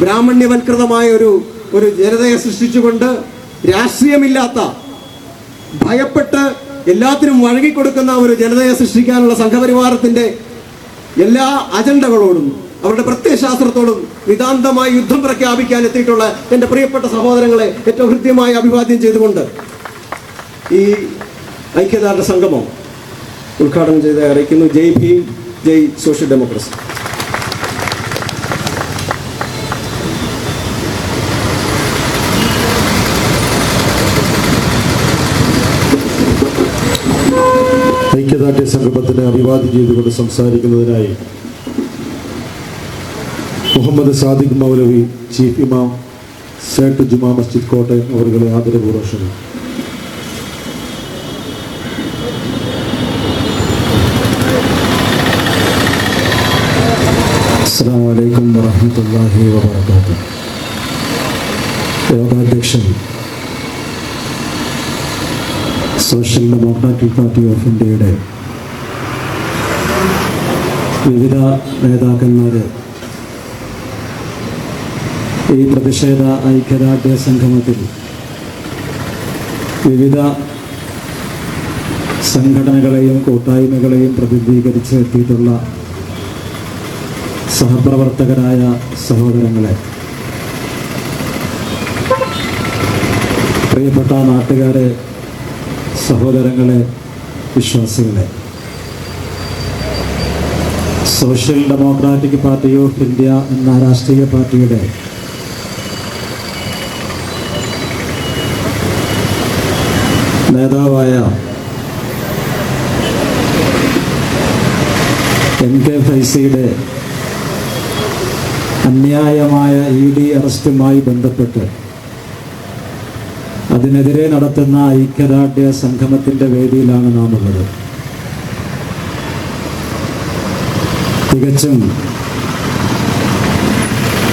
ബ്രാഹ്മണ്യവൽകൃതമായ ഒരു ഒരു ജനതയെ സൃഷ്ടിച്ചുകൊണ്ട് രാഷ്ട്രീയമില്ലാത്ത ഭയപ്പെട്ട് എല്ലാത്തിനും വഴങ്ങിക്കൊടുക്കുന്ന ഒരു ജനതയെ സൃഷ്ടിക്കാനുള്ള സംഘപരിവാരത്തിന്റെ എല്ലാ അജണ്ടകളോടും അവരുടെ പ്രത്യയശാസ്ത്രത്തോടും നിതാന്തമായി യുദ്ധം പ്രഖ്യാപിക്കാൻ എത്തിയിട്ടുള്ള എന്റെ പ്രിയപ്പെട്ട സഹോദരങ്ങളെ ഏറ്റവും ഹൃദ്യമായി അഭിവാദ്യം ചെയ്തുകൊണ്ട് ഈ ഐക്യദാർഢ്യ സംഗമം ഉദ്ഘാടനം ചെയ്ത് അറിയിക്കുന്നു. Jai Bhim Jai social democracy. ഐക്യദാർഢ്യ സംഗമത്തിന് അഭിവാദ്യം ചെയ്തുകൊണ്ട് സംസാരിക്കുന്നതിനായി മുഹമ്മദ് സാദിഖ് മൗലവി ചീഫ് ഇമാം സേട്ട് ജുമാ മസ്ജിദ് കോട്ടയം അവരുടെ ആദരപൂർവം അസ്സാം വലൈക്കും വറഹമത്തല്ലാഹി യോഗാധ്യക്ഷൻ സോഷ്യൽ ഡെമോക്രാറ്റിക് പാർട്ടി ഓഫ് ഇന്ത്യയുടെ വിവിധ നേതാക്കന്മാർ ഈ പ്രതിഷേധ ഐക്യദാർഢ്യ സംഗമത്തിൽ വിവിധ സംഘടനകളെയും കൂട്ടായ്മകളെയും പ്രതിനിധീകരിച്ച് എത്തിയിട്ടുള്ള സഹപ്രവർത്തകരായ സഹോദരങ്ങളെ. പ്രിയപ്പെട്ട നാട്ടുകാരെ സഹോദരങ്ങളെ വിശ്വാസികളെ. Social democratic party of India എന്ന രാഷ്ട്രീയ പാർട്ടിയുടെ നേതാവായ എം കെ ഫൈസിയുടെ അന്യായമായ ഇ ഡി അറസ്റ്റുമായി ബന്ധപ്പെട്ട് അതിനെതിരെ നടത്തുന്ന ഐക്യദാർഢ്യ സംഗമത്തിന്റെ വേദിയിലാണ് നാം ഉള്ളത് തികച്ചും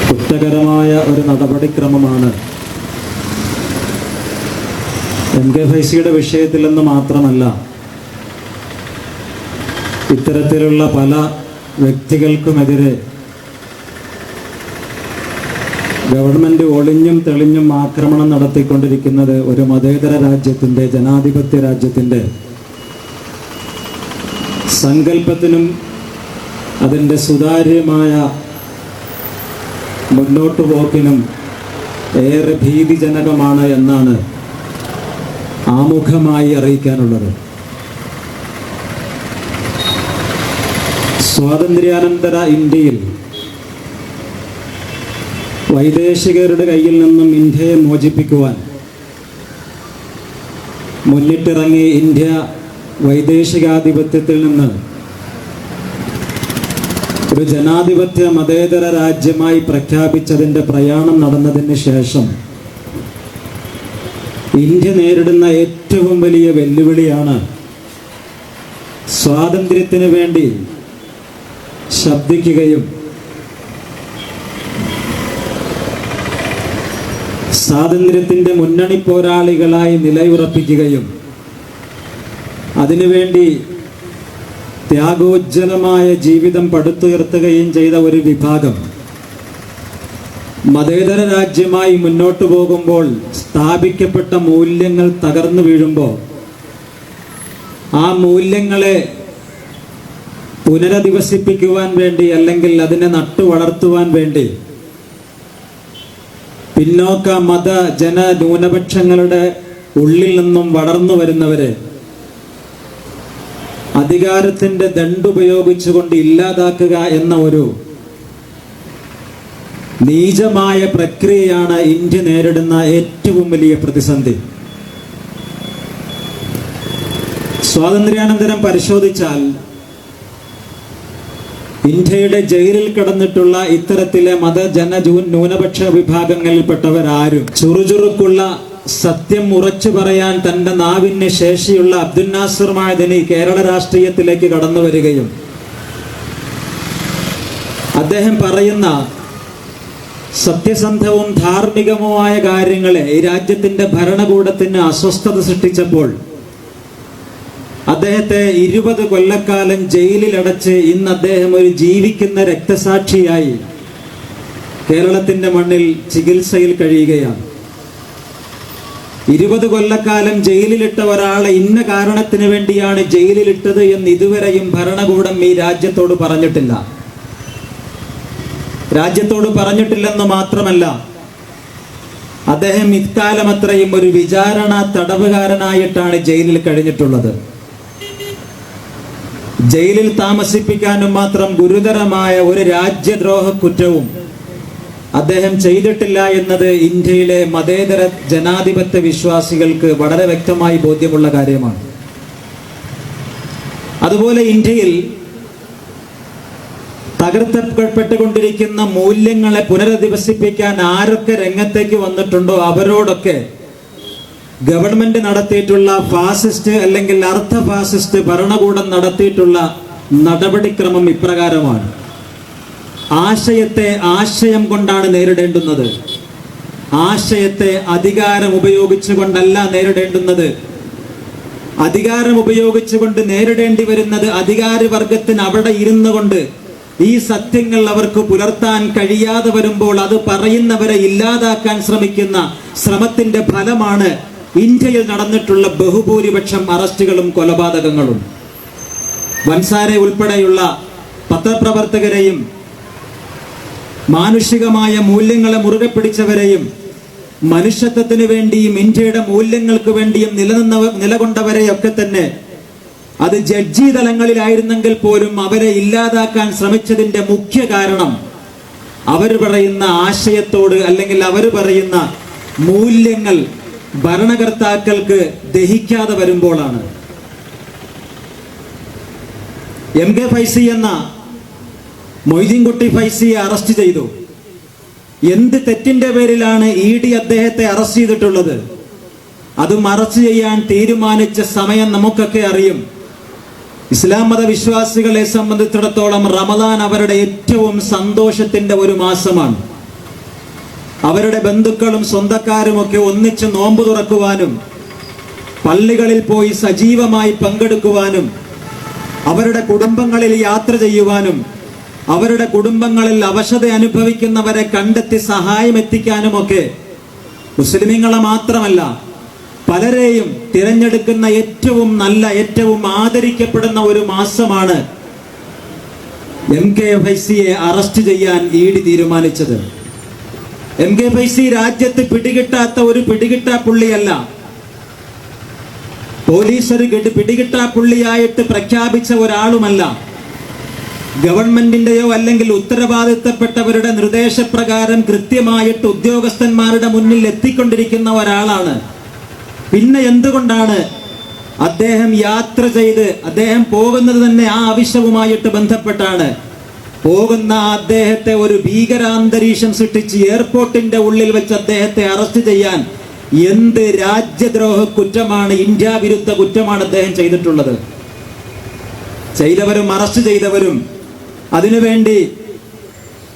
കുറ്റകരമായ ഒരു നടപടിക്രമമാണ് എം കെ ഫൈസിയുടെ വിഷയത്തിൽ നിന്ന് മാത്രമല്ല ഇത്തരത്തിലുള്ള പല വ്യക്തികൾക്കുമെതിരെ ഗവൺമെന്റ് ഒളിഞ്ഞും തെളിഞ്ഞും ആക്രമണം നടത്തിക്കൊണ്ടിരിക്കുന്നത് ഒരു മതേതര രാജ്യത്തിന്റെ ജനാധിപത്യ രാജ്യത്തിന്റെ സങ്കല്പത്തിനും അതിന്റെ സുതാര്യമായ മുന്നോട്ടു പോക്കിനും ഏറെ ഭീതിജനകമാണ് എന്നാണ് ആമുഖമായി അറിയിക്കാനുള്ളത്. സ്വാതന്ത്ര്യാനന്തര ഇന്ത്യയിൽ വൈദേശികരുടെ കയ്യിൽ നിന്നും ഇന്ത്യയെ മോചിപ്പിക്കുവാൻ മുന്നിട്ടിറങ്ങി ഇന്ത്യ വൈദേശികാധിപത്യത്തിൽ നിന്ന് ഒരു ജനാധിപത്യ മതേതര രാജ്യമായി പ്രഖ്യാപിച്ചതിന്റെ പ്രയാണം നടന്നതിന് ശേഷം ഇന്ത്യ നേരിടുന്ന ഏറ്റവും വലിയ വെല്ലുവിളിയാണ് സ്വാതന്ത്ര്യത്തിന് വേണ്ടി ശബ്ദിക്കുകയും സ്വാതന്ത്ര്യത്തിന്റെ മുന്നണി പോരാളികളായി നിലയുറപ്പിക്കുകയും അതിനുവേണ്ടി ത്യാഗോജ്ജലമായ ജീവിതം പടുത്തുയർത്തുകയും ചെയ്ത ഒരു വിഭാഗം. മതേതര രാജ്യമായി മുന്നോട്ടു പോകുമ്പോൾ സ്ഥാപിക്കപ്പെട്ട മൂല്യങ്ങൾ തകർന്നു വീഴുമ്പോൾ ആ മൂല്യങ്ങളെ പുനരധിവസിപ്പിക്കുവാൻ വേണ്ടി അല്ലെങ്കിൽ അതിനെ നട്ടു വളർത്തുവാൻ വേണ്ടി പിന്നോക്ക മത ജന ന്യൂനപക്ഷങ്ങളുടെ ഉള്ളിൽ നിന്നും വളർന്നു വരുന്നവരെ അധികാരത്തിന്റെ ദണ്ടുപയോഗിച്ചുകൊണ്ട് ഇല്ലാതാക്കുക എന്ന ഒരു നീചമായ പ്രക്രിയയാണ് ഇന്ത്യ നേരിടുന്ന ഏറ്റവും വലിയ പ്രതിസന്ധി. സ്വാതന്ത്ര്യാനന്തരം പരിശോധിച്ചാൽ ഇന്ത്യയുടെ ജയിലിൽ കടന്നിട്ടുള്ള ഇത്തരത്തിലെ മതജന ജന ന്യൂനപക്ഷ വിഭാഗങ്ങളിൽപ്പെട്ടവരാരും ചുറുചുറുക്കുള്ള സത്യം ഉറച്ചു പറയാൻ തന്റെ നാവിന് ശേഷിയുള്ള അബ്ദുൽ നാസർ മായദിനി കേരള രാഷ്ട്രീയത്തിലേക്ക് കടന്നു വരികയും അദ്ദേഹം പറയുന്ന സത്യസന്ധവും ധാർമ്മികവുമായ കാര്യങ്ങളെ ഈ രാജ്യത്തിന്റെ ഭരണകൂടത്തിന് അസ്വസ്ഥത സൃഷ്ടിച്ചപ്പോൾ അദ്ദേഹത്തെ ഇരുപത് കൊല്ലക്കാലം ജയിലിലടച്ച് ഇന്ന് അദ്ദേഹം ഒരു ജീവിക്കുന്ന രക്തസാക്ഷിയായി കേരളത്തിന്റെ മണ്ണിൽ ചികിത്സയിൽ കഴിയുകയാണ്. ഇരുപത് കൊല്ലക്കാലം ജയിലിലിട്ട ഒരാളെ ഇന്ന കാരണത്തിന് വേണ്ടിയാണ് ജയിലിലിട്ടത് എന്ന് ഇതുവരെയും ഭരണകൂടം ഈ രാജ്യത്തോട് പറഞ്ഞിട്ടില്ല. രാജ്യത്തോട് പറഞ്ഞിട്ടില്ലെന്ന് മാത്രമല്ല അദ്ദേഹം ഇക്കാലം അത്രയും ഒരു വിചാരണ തടവുകാരനായിട്ടാണ് ജയിലിൽ കഴിഞ്ഞിട്ടുള്ളത്. ജയിലിൽ താമസിപ്പിക്കാനും മാത്രം ഗുരുതരമായ ഒരു രാജ്യദ്രോഹ കുറ്റവും അദ്ദേഹം ചെയ്തിട്ടില്ല എന്നത് ഇന്ത്യയിലെ മതേതര ജനാധിപത്യ വിശ്വാസികൾക്ക് വളരെ വ്യക്തമായി ബോധ്യമുള്ള കാര്യമാണ്. അതുപോലെ ഇന്ത്യയിൽ തകർത്തപ്പെട്ടുകൊണ്ടിരിക്കുന്ന മൂല്യങ്ങളെ പുനരധിവസിപ്പിക്കാൻ ആരൊക്കെ രംഗത്തേക്ക് വന്നിട്ടുണ്ടോ അവരോടൊക്കെ ഗവൺമെന്റ് നടത്തിയിട്ടുള്ള ഫാസിസ്റ്റ് അല്ലെങ്കിൽ അർദ്ധ ഫാസിസ്റ്റ് ഭരണകൂടം നടത്തിയിട്ടുള്ള നടപടിക്രമം ഇപ്രകാരമാണ്. ആശയത്തെ ആശയം കൊണ്ടാണ് നേരിടേണ്ടുന്നത്. ആശയത്തെ അധികാരം ഉപയോഗിച്ചുകൊണ്ടല്ല നേരിടേണ്ടുന്നത്. അധികാരം ഉപയോഗിച്ചുകൊണ്ട് നേരിടേണ്ടി വരുന്നത് അധികാരവർഗത്തിന് അവിടെ ഇരുന്നു കൊണ്ട് ഈ സത്യങ്ങൾ അവർക്ക് പുലർത്താൻ കഴിയാതെ വരുമ്പോൾ അത് പറയുന്നവരെ ഇല്ലാതാക്കാൻ ശ്രമിക്കുന്ന ശ്രമത്തിന്റെ ഫലമാണ് ഇന്ത്യയിൽ നടന്നിട്ടുള്ള ബഹുഭൂരിപക്ഷം അറസ്റ്റുകളും കൊലപാതകങ്ങളും. വൻസാരെ ഉൾപ്പെടെയുള്ള പത്രപ്രവർത്തകരെയും മാനുഷികമായ മൂല്യങ്ങളെ മുറുകെ പിടിച്ചവരെയും മനുഷ്യത്വത്തിന് വേണ്ടിയും ഇന്ത്യയുടെ മൂല്യങ്ങൾക്ക് വേണ്ടിയും നിലനിന്നവ നിലകൊണ്ടവരെയൊക്കെ തന്നെ അത് ജഡ്ജി തലങ്ങളിലായിരുന്നെങ്കിൽ പോലും അവരെ ഇല്ലാതാക്കാൻ ശ്രമിച്ചതിന്റെ മുഖ്യ കാരണം അവർ പറയുന്ന ആശയത്തോട് അല്ലെങ്കിൽ അവർ പറയുന്ന മൂല്യങ്ങൾ ഭരണകർത്താക്കൾക്ക് ദഹിക്കാതെ വരുമ്പോഴാണ്. എം കെ ഫൈസി എന്ന മൊയ്തീൻകുട്ടി ഫൈസിയെ അറസ്റ്റ് ചെയ്തു. എന്ത് തെറ്റിന്റെ പേരിലാണ് ഇ ഡി അദ്ദേഹത്തെ അറസ്റ്റ് ചെയ്തിട്ടുള്ളത്? അത് മറച്ചു ചെയ്യാൻ തീരുമാനിച്ച സമയം നമുക്കൊക്കെ അറിയും. ഇസ്ലാം മത വിശ്വാസികളെ സംബന്ധിച്ചിടത്തോളം റമദാൻ അവരുടെ ഏറ്റവും സന്തോഷത്തിന്റെ ഒരു മാസമാണ്. അവരുടെ ബന്ധുക്കളും സ്വന്തക്കാരുമൊക്കെ ഒന്നിച്ച് നോമ്പ് തുറക്കുവാനും പള്ളികളിൽ പോയി സജീവമായി പങ്കെടുക്കുവാനും അവരുടെ കുടുംബങ്ങളിൽ യാത്ര ചെയ്യുവാനും അവരുടെ കുടുംബങ്ങളിൽ അവശത അനുഭവിക്കുന്നവരെ കണ്ടെത്തി സഹായം എത്തിക്കാനുമൊക്കെ മുസ്ലിമീങ്ങളെ മാത്രമല്ല പലരെയും തിരഞ്ഞെടുക്കുന്ന ഏറ്റവും നല്ല ഏറ്റവും ആദരിക്കപ്പെടുന്ന ഒരു മാസമാണ് എം കെ ഫൈസിയെ അറസ്റ്റ് ചെയ്യാൻ ഇ ഡി തീരുമാനിച്ചത്. എം കെ ഫൈസി രാജ്യത്ത് പിടികിട്ടാത്ത ഒരു പിടികിട്ടാ പുള്ളിയല്ല. പോലീസ് ഒരു പിടികിട്ടാ പുള്ളിയായിട്ട് പ്രഖ്യാപിച്ച ഒരാളുമല്ല. ഗവൺമെന്റിന്റെയോ അല്ലെങ്കിൽ ഉത്തരവാദിത്തപ്പെട്ടവരുടെ നിർദ്ദേശപ്രകാരം കൃത്യമായിട്ട് ഉദ്യോഗസ്ഥന്മാരുടെ മുന്നിൽ എത്തിക്കൊണ്ടിരിക്കുന്ന ഒരാളാണ്. പിന്നെ എന്തുകൊണ്ടാണ് അദ്ദേഹം യാത്ര ചെയ്ത് അദ്ദേഹം പോകുന്നത് തന്നെ ആ ആവശ്യവുമായിട്ട് ബന്ധപ്പെട്ടാണ്. പോകുന്ന അദ്ദേഹത്തെ ഒരു ഭീകരാന്തരീക്ഷം സൃഷ്ടിച്ച് എയർപോർട്ടിന്റെ ഉള്ളിൽ വെച്ച് അദ്ദേഹത്തെ അറസ്റ്റ് ചെയ്യാൻ എന്ത് രാജ്യദ്രോഹ കുറ്റമാണ് ഇന്ത്യ വിരുദ്ധ കുറ്റമാണ് അദ്ദേഹം ചെയ്തിട്ടുള്ളത്. ചെയ്തവരും അറസ്റ്റ് ചെയ്തവരും അതിനുവേണ്ടി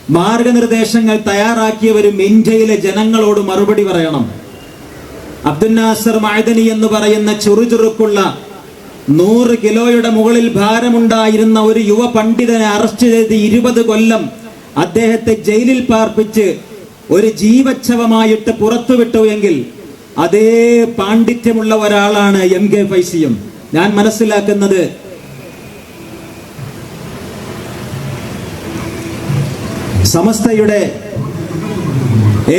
മാർഗനിർദ്ദേശങ്ങൾ തയ്യാറാക്കിയവരും ഇന്ത്യയിലെ ജനങ്ങളോട് മറുപടി പറയണം. അബ്ദുൽ നാസർ മായദനി എന്ന് പറയുന്ന ചുറുചുറുക്കുള്ള നൂറ് കിലോയുടെ മുകളിൽ ഭാരമുണ്ടായിരുന്ന ഒരു യുവ പണ്ഡിതനെ അറസ്റ്റ് ചെയ്ത് ഇരുപത് കൊല്ലം അദ്ദേഹത്തെ ജയിലിൽ പാർപ്പിച്ച് ഒരു ജീവച്ഛവമായിട്ട് പുറത്തുവിട്ടു എങ്കിൽ അതേ പാണ്ഡിത്യമുള്ള ഒരാളാണ് എം കെ ഫൈസിയും. ഞാൻ മനസ്സിലാക്കുന്നത് സമസ്തയുടെ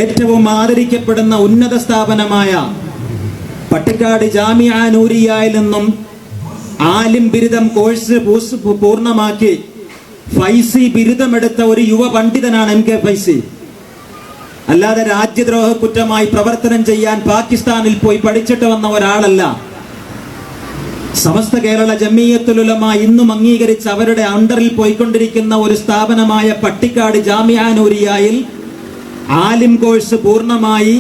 ഏറ്റവും ആദരിക്കപ്പെടുന്ന ഉന്നത സ്ഥാപനമായ പട്ടിക്കാട് ജാമിയ നൂരിയയിൽ നിന്നും ആലിം ബിരുദം കോഴ്സ് പൂർണമാക്കി ഫൈസി ബിരുദമെടുത്ത ഒരു യുവ പണ്ഡിതനാണ് എം കെ ഫൈസി. അല്ലാതെ രാജ്യദ്രോഹ കുറ്റമായി പ്രവർത്തനം ചെയ്യാൻ പാകിസ്ഥാനിൽ പോയി പഠിച്ചിട്ട് വന്ന ഒരാളല്ല. സമസ്ത കേരള ജമീയത്തുലുലമ ഇന്നും അംഗീകരിച്ച് അവരുടെ അണ്ടറിൽ പോയിക്കൊണ്ടിരിക്കുന്ന ഒരു സ്ഥാപനമായ പട്ടിക്കാട് ജാമ്യാനൂരിയായിൽ ആലിം കോഴ്സ് പൂർണമായി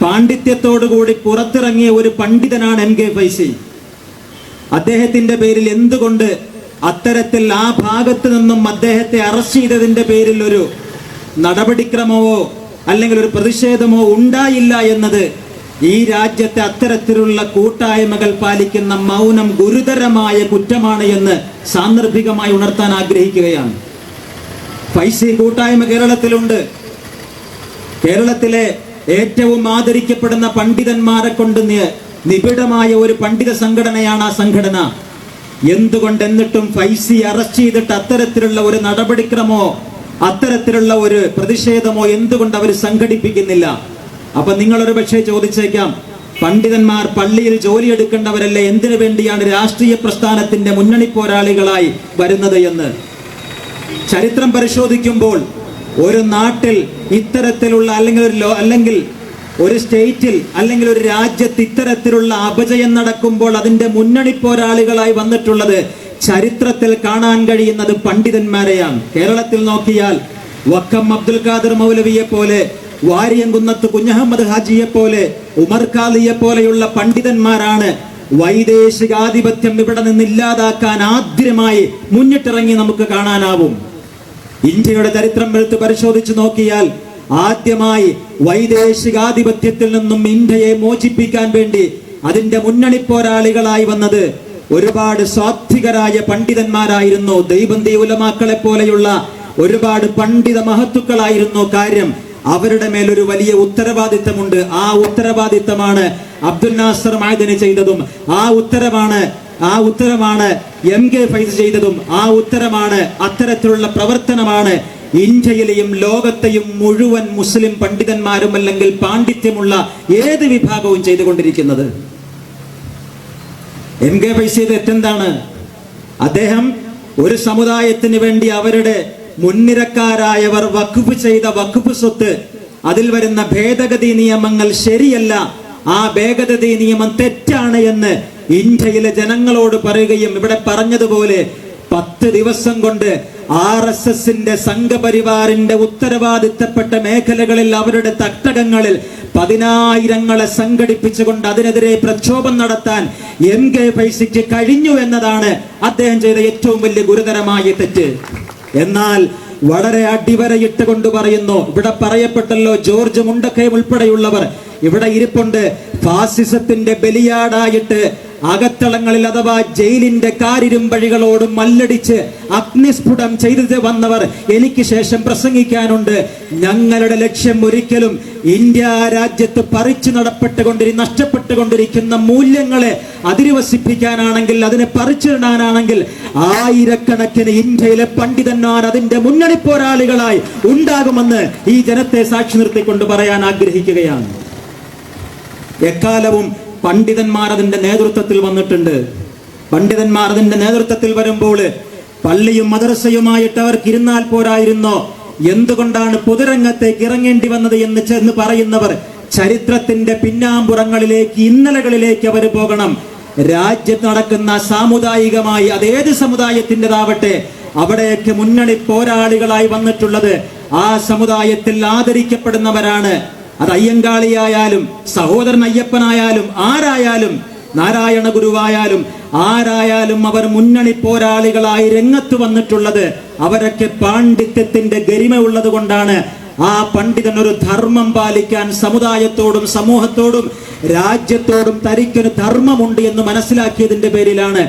പാണ്ഡിത്യത്തോടുകൂടി പുറത്തിറങ്ങിയ ഒരു പണ്ഡിതനാണ് എം കെ ഫൈസി. അദ്ദേഹത്തിന്റെ പേരിൽ എന്തുകൊണ്ട് അത്തരത്തിൽ ആ ഭാഗത്ത് നിന്നും അദ്ദേഹത്തെ അറസ്റ്റ് ചെയ്തതിന്റെ പേരിൽ ഒരു നടപടിക്രമമോ അല്ലെങ്കിൽ ഒരു പ്രതിഷേധമോ ഉണ്ടായില്ല എന്നത് ഈ രാജ്യത്തെ അത്തരത്തിലുള്ള കൂട്ടായ്മകൾ പാലിക്കുന്ന മൗനം ഗുരുതരമായ കുറ്റമാണ് എന്ന് സാന്ദർഭികമായി ഉണർത്താൻ ആഗ്രഹിക്കുകയാണ്. ഫൈസി കൂട്ടായ്മ കേരളത്തിലുണ്ട്. കേരളത്തിലെ ഏറ്റവും ആദരിക്കപ്പെടുന്ന പണ്ഡിതന്മാരെ കൊണ്ട് നിബിഡമായ ഒരു പണ്ഡിത സംഘടനയാണ് ആ സംഘടന. എന്തുകൊണ്ട് എന്നിട്ടും ഫൈസി അറസ്റ്റ് ചെയ്തിട്ട് അത്തരത്തിലുള്ള ഒരു നടപടിക്രമോ അത്തരത്തിലുള്ള ഒരു പ്രതിഷേധമോ എന്തുകൊണ്ട് അവർ സംഘടിപ്പിക്കുന്നില്ല? അപ്പൊ നിങ്ങളൊരു പക്ഷേ ചോദിച്ചേക്കാം. പണ്ഡിതന്മാർ പള്ളിയിൽ ജോലി ജോലിയെടുക്കേണ്ടവരല്ലേ എന്തിനു വേണ്ടിയാണ് രാഷ്ട്രീയ പ്രസ്ഥാനത്തിന്റെ മുന്നണി പോരാളികളായി വരുന്നത് എന്ന്? ചരിത്രം പരിശോധിക്കുമ്പോൾ ഒരു നാട്ടിൽ ഇത്തരത്തിലുള്ള അല്ലെങ്കിൽ ഒരു അല്ലെങ്കിൽ ഒരു സ്റ്റേറ്റിൽ അല്ലെങ്കിൽ ഒരു രാജ്യത്ത് ഇത്തരത്തിലുള്ള അപജയം നടക്കുമ്പോൾ അതിന്റെ മുന്നണി പോരാളികളായി വന്നിട്ടുള്ളത് ചരിത്രത്തിൽ കാണാൻ കഴിയുന്നത് പണ്ഡിതന്മാരെയാണ്. കേരളത്തിൽ നോക്കിയാൽ വക്കം അബ്ദുൽ ഖാദർ മൗലവിയെ പോലെ വാരിയംകുന്നത്ത് കുഞ്ഞഹമ്മദ് ഹാജിയെ പോലെ ഉമർ ഖാദിയെ പോലെയുള്ള പണ്ഡിതന്മാരാണ് വൈദേശികാധിപത്യം ഇവിടെ നിന്ന് ഇല്ലാതാക്കാൻ ആദ്യമായി മുന്നിട്ടിറങ്ങി നമുക്ക് കാണാനാവും. ഇന്ത്യയുടെ ചരിത്രം എടുത്ത് പരിശോധിച്ചു നോക്കിയാൽ ആദ്യമായി വൈദേശികാധിപത്യത്തിൽ നിന്നും ഇന്ത്യയെ മോചിപ്പിക്കാൻ വേണ്ടി അതിന്റെ മുന്നണി പോരാളികളായി വന്നത് ഒരുപാട് സ്വാത്വികരായ പണ്ഡിതന്മാരായിരുന്നു. ദൈവന്തി ഉലമാക്കളെ പോലെയുള്ള ഒരുപാട് പണ്ഡിത മഹത്തുക്കളായിരുന്നു. കാര്യം അവരുടെ മേലൊരു വലിയ ഉത്തരവാദിത്തമുണ്ട്. ആ ഉത്തരവാദിത്തമാണ് അബ്ദുൽ നാസർ മായദിന് ചെയ്തതും. ആ ഉത്തരവാണ് ആ ഉത്തരമാണ് എം കെ ഫൈസ് ചെയ്തതും. ആ ഉത്തരമാണ് അത്തരത്തിലുള്ള പ്രവർത്തനമാണ് ഇന്ത്യയിലെയും ലോകത്തെയും മുഴുവൻ മുസ്ലിം പണ്ഡിതന്മാരും അല്ലെങ്കിൽ പാണ്ഡിത്യമുള്ള ഏത് വിഭാഗവും ചെയ്തുകൊണ്ടിരിക്കുന്നത്. എം കെ ഫൈസ് ചെയ്ത തെറ്റെന്താണ്? അദ്ദേഹം ഒരു സമുദായത്തിന് വേണ്ടി അവരുടെ മുൻനിരക്കാരായവർ വഖഫ് ചെയ്ത വഖഫ് സ്വത്ത് അതിൽ വരുന്ന ഭേദഗതി നിയമങ്ങൾ ശരിയല്ല. ആ ഭേദഗതി നിയമം തെറ്റാണ് എന്ന് ഇന്ത്യയിലെ ജനങ്ങളോട് പറയുകയും ഇവിടെ പറഞ്ഞതുപോലെ പത്ത് ദിവസം കൊണ്ട് ആർ എസ് എസിന്റെ സംഘപരിവാറിന്റെ ഉത്തരവാദിത്തപ്പെട്ട മേഖലകളിൽ അവരുടെ തട്ടകങ്ങളിൽ പതിനായിരങ്ങളെ സംഘടിപ്പിച്ചുകൊണ്ട് അതിനെതിരെ പ്രക്ഷോഭം നടത്താൻ എം കെ പൈസയ്ക്ക് കഴിഞ്ഞു എന്നതാണ് അദ്ദേഹം ചെയ്ത ഏറ്റവും വലിയ ഗുരുതരമായ തെറ്റ്. എന്നാൽ വളരെ അടിവരയിട്ട് കൊണ്ട് പറയുന്നു. ഇവിടെ പറയപ്പെട്ടല്ലോ ജോർജ് മുണ്ടക്കയം ഉൾപ്പെടെയുള്ളവർ. ഇവിടെ ഇരിപ്പുണ്ട്. ഫാസിസത്തിന്റെ ബലിയാടായിട്ട് അകത്തളങ്ങളിൽ അഥവാ ജയിലിന്റെ കാരിരുമ്പഴികളോട് മല്ലടിച്ച് അഗ്നിസ്ഫുടം ചെയ്ത് വന്നവർ എനിക്ക് ശേഷം പ്രസംഗിക്കാനുണ്ട്. ഞങ്ങളുടെ ലക്ഷ്യം ഒരിക്കലും ഇന്ത്യ രാജ്യത്ത് പറിച്ചു നടപ്പെട്ടുകൊണ്ടിരി നഷ്ടപ്പെട്ടുകൊണ്ടിരിക്കുന്ന മൂല്യങ്ങളെ അതിരുവസിപ്പിക്കാനാണെങ്കിൽ അതിനെ പറിച്ചിടാനാണെങ്കിൽ ആയിരക്കണക്കിന് ഇന്ത്യയിലെ പണ്ഡിതന്മാർ അതിന്റെ മുന്നണി പോരാളികളായി ഉണ്ടാകുമെന്ന് ഈ ജനത്തെ സാക്ഷി നിർത്തിക്കൊണ്ട് പറയാൻ ആഗ്രഹിക്കുകയാണ്. എക്കാലവും പണ്ഡിതന്മാർ അതിന്റെ നേതൃത്വത്തിൽ വന്നിട്ടുണ്ട്. പണ്ഡിതന്മാർ അതിന്റെ നേതൃത്വത്തിൽ വരുമ്പോൾ പള്ളിയും മദ്രസയുമായിട്ട് അവർക്ക് ഇരുന്നാൽ പോരായിരുന്നോ? എന്തുകൊണ്ടാണ് പൊതുരംഗത്തേക്ക് ഇറങ്ങേണ്ടി വന്നത് എന്ന് ചെന്ന് പറയുന്നവർ ചരിത്രത്തിന്റെ പിന്നാമ്പുറങ്ങളിലേക്ക് ഇന്നലകളിലേക്ക് അവർ പോകണം. രാജ്യത്ത് നടക്കുന്ന സാമുദായികമായി അതേത് സമുദായത്തിന്റെതാവട്ടെ അവിടെയൊക്കെ മുന്നണി പോരാളികളായി വന്നിട്ടുള്ളത് ആ സമുദായത്തിൽ ആദരിക്കപ്പെടുന്നവരാണ്. അത് അയ്യങ്കാളിയായാലും സഹോദരൻ അയ്യപ്പനായാലും ആരായാലും നാരായണ ഗുരുവായാലും ആരായാലും അവർ മുന്നണി പോരാളികളായി രംഗത്ത് വന്നിട്ടുള്ളത് അവരൊക്കെ പാണ്ഡിത്യത്തിന്റെ ഗരിമ ഉള്ളത് കൊണ്ടാണ് ആ പണ്ഡിതൻ ഒരു ധർമ്മം പാലിക്കാൻ സമുദായത്തോടും സമൂഹത്തോടും രാജ്യത്തോടും തനിക്കൊരു ധർമ്മമുണ്ട് എന്ന് മനസ്സിലാക്കിയതിന്റെ പേരിലാണ്.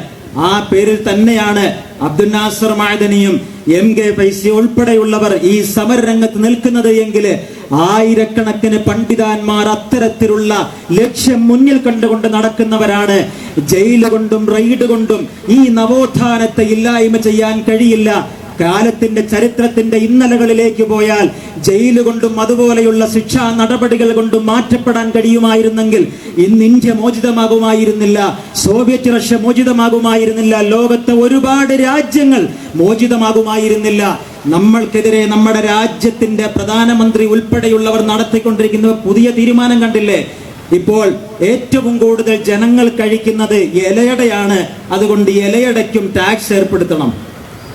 ആ പേരിൽ തന്നെയാണ് അബ്ദുൽ നാസർ മായദനിയും എം കെ ഫൈസി ഉൾപ്പെടെയുള്ളവർ ഈ സമരരംഗത്ത് നിൽക്കുന്നത് എങ്കിൽ ആയിരക്കണക്കിന് പണ്ഡിതാന്മാർ അത്തരത്തിലുള്ള ലക്ഷ്യം മുന്നിൽ കണ്ടുകൊണ്ട് നടക്കുന്നവരാണ്. ജയിൽ കൊണ്ടും റെയ്ഡ് കൊണ്ടും ഈ നവോത്ഥാനത്തെ ഇല്ലായ്മ ചെയ്യാൻ കഴിയില്ല. കാലത്തിന്റെ ചരിത്രത്തിന്റെ ഇന്നലകളിലേക്ക് പോയാൽ ജയിൽ കൊണ്ടും അതുപോലെയുള്ള ശിക്ഷാ നടപടികൾ കൊണ്ടും മാറ്റപ്പെടാൻ കഴിയുമായിരുന്നെങ്കിൽ ഇന്ന് ഇന്ത്യ മോചിതമാകുമായിരുന്നില്ല. സോവിയറ്റ് റഷ്യ മോചിതമാകുമായിരുന്നില്ല. ലോകത്തെ ഒരുപാട് രാജ്യങ്ങൾ മോചിതമാകുമായിരുന്നില്ല. നമ്മൾക്കെതിരെ നമ്മുടെ രാജ്യത്തിന്റെ പ്രധാനമന്ത്രി ഉൾപ്പെടെയുള്ളവർ നടത്തിക്കൊണ്ടിരിക്കുന്ന പുതിയ തീരുമാനം കണ്ടില്ലേ? ഇപ്പോൾ ഏറ്റവും കൂടുതൽ ജനങ്ങൾ കഴിക്കുന്നത് ഇലയടയാണ്. അതുകൊണ്ട് ഇലയടയ്ക്കും ടാക്സ് ഏർപ്പെടുത്തണം.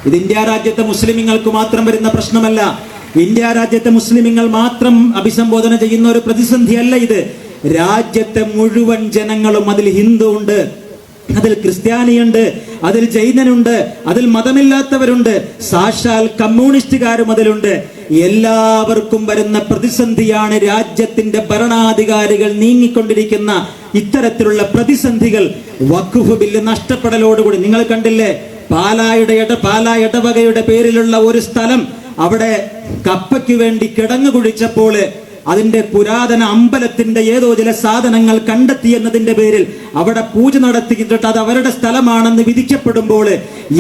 ഇത് ഇന്ത്യ രാജ്യത്തെ മുസ്ലിമീങ്ങൾക്ക് മാത്രം വരുന്ന പ്രശ്നമല്ല. ഇന്ത്യ രാജ്യത്തെ മുസ്ലിമിങ്ങൾ മാത്രം അഭിസംബോധന ചെയ്യുന്ന ഒരു പ്രതിസന്ധിയല്ല ഇത്. രാജ്യത്തെ മുഴുവൻ ജനങ്ങളും അതിൽ ഹിന്ദു ഉണ്ട് അതിൽ ക്രിസ്ത്യാനിയുണ്ട് അതിൽ ജൈനനുണ്ട് അതിൽ മതമില്ലാത്തവരുണ്ട്. സാക്ഷാൽ കമ്മ്യൂണിസ്റ്റുകാരും അതിലുണ്ട്. എല്ലാവർക്കും വരുന്ന പ്രതിസന്ധിയാണ് രാജ്യത്തിന്റെ ഭരണാധികാരികൾ നീങ്ങിക്കൊണ്ടിരിക്കുന്ന ഇത്തരത്തിലുള്ള പ്രതിസന്ധികൾ. വഖഫ് ബില്ല് നഷ്ടപ്പെടലോടുകൂടി. നിങ്ങൾ കണ്ടില്ലേ? പാലായുടെ ഇട പാലാ ഇടവകയുടെ പേരിലുള്ള ഒരു സ്ഥലം അവിടെ കപ്പയ്ക്ക് വേണ്ടി കിടങ്ങു കുഴിച്ചപ്പോൾ അതിന്റെ പുരാതന അമ്പലത്തിന്റെ ഏതോ ചില സാധനങ്ങൾ കണ്ടെത്തി എന്നതിന്റെ പേരിൽ അവിടെ പൂജ നടത്തിയിട്ട് അത് അവരുടെ സ്ഥലമാണെന്ന് വിധിക്കപ്പെടുമ്പോൾ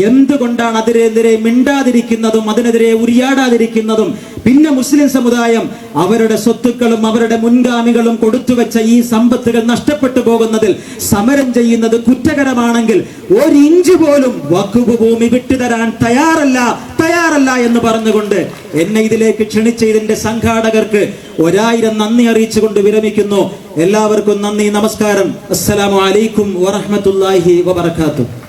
എന്തുകൊണ്ടാണ് അതിനെതിരെ മിണ്ടാതിരിക്കുന്നതും അതിനെതിരെ ഉരിയാടാതിരിക്കുന്നതും പിന്നെ മുസ്ലിം സമുദായം അവരുടെ സ്വത്തുക്കളും അവരുടെ മുൻഗാമികളും കൊടുത്തുവെച്ച ഈ സമ്പത്തുകൾ നഷ്ടപ്പെട്ടു പോകുന്നതിൽ സമരം ചെയ്യുന്നത് കുറ്റകരമാണെങ്കിൽ ഒരു ഇഞ്ച് പോലും വക്കുബ് ഭൂമി വിട്ടുതരാൻ തയ്യാറല്ല തയ്യാറല്ല എന്ന് പറഞ്ഞുകൊണ്ട് എന്നെ ഇതിലേക്ക് ക്ഷണിച്ച ഇതിന്റെ സംഘാടകർക്ക് ഒരായിരം നന്ദി അറിയിച്ചുകൊണ്ട് വിരമിക്കുന്നു. എല്ലാവർക്കും നന്ദി നമസ്കാരം. അസ്സലാമു അലൈക്കും വറഹ്മത്തുള്ളാഹി വബറകാതുഹു.